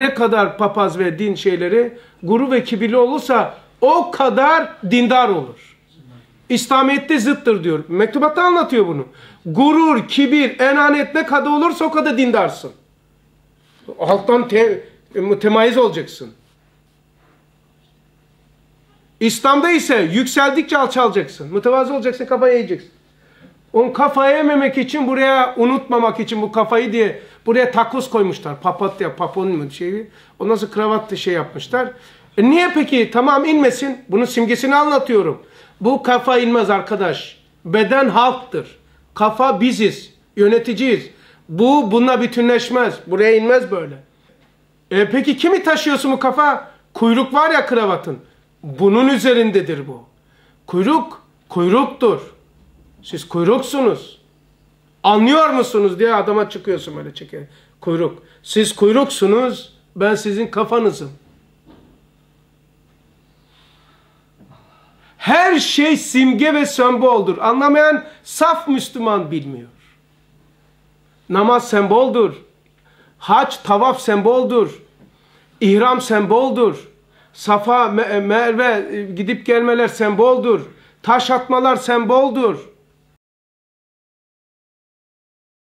ne kadar papaz ve din şeyleri guru ve kibirli olursa o kadar dindar olur. İslamiyet'te zıttır diyor. Mektubatta anlatıyor bunu. Gurur, kibir, enanet ne kadar olursa o kadar dindarsın. Halktan te, mütemayiz olacaksın. İslam'da ise yükseldikçe alçalacaksın. Mütevazı olacaksın, kafayı eğeceksin. Onu kafaya yememek için buraya unutmamak için bu kafayı diye buraya takus koymuşlar. Papatya, papon mu şeyi. Ondan sonra kravat şey yapmışlar. E niye peki? Tamam inmesin. Bunun simgesini anlatıyorum. Bu kafa inmez arkadaş. Beden halktır. Kafa biziz. Yöneticiyiz. Bu bununla bütünleşmez. Buraya inmez böyle. E peki kimi taşıyorsun bu kafa? Kuyruk var ya kravatın. Bunun üzerindedir bu. Kuyruk, kuyruktur. Siz kuyruksunuz. Anlıyor musunuz diye adama çıkıyorsun böyle çeker. Kuyruk. Siz kuyruksunuz, ben sizin kafanızım. Her şey simge ve semboldur. Anlamayan saf Müslüman bilmiyor. Namaz semboldur. Hac, tavaf semboldur. İhram semboldur. Safa, Merve gidip gelmeler semboldur. Taş atmalar semboldur.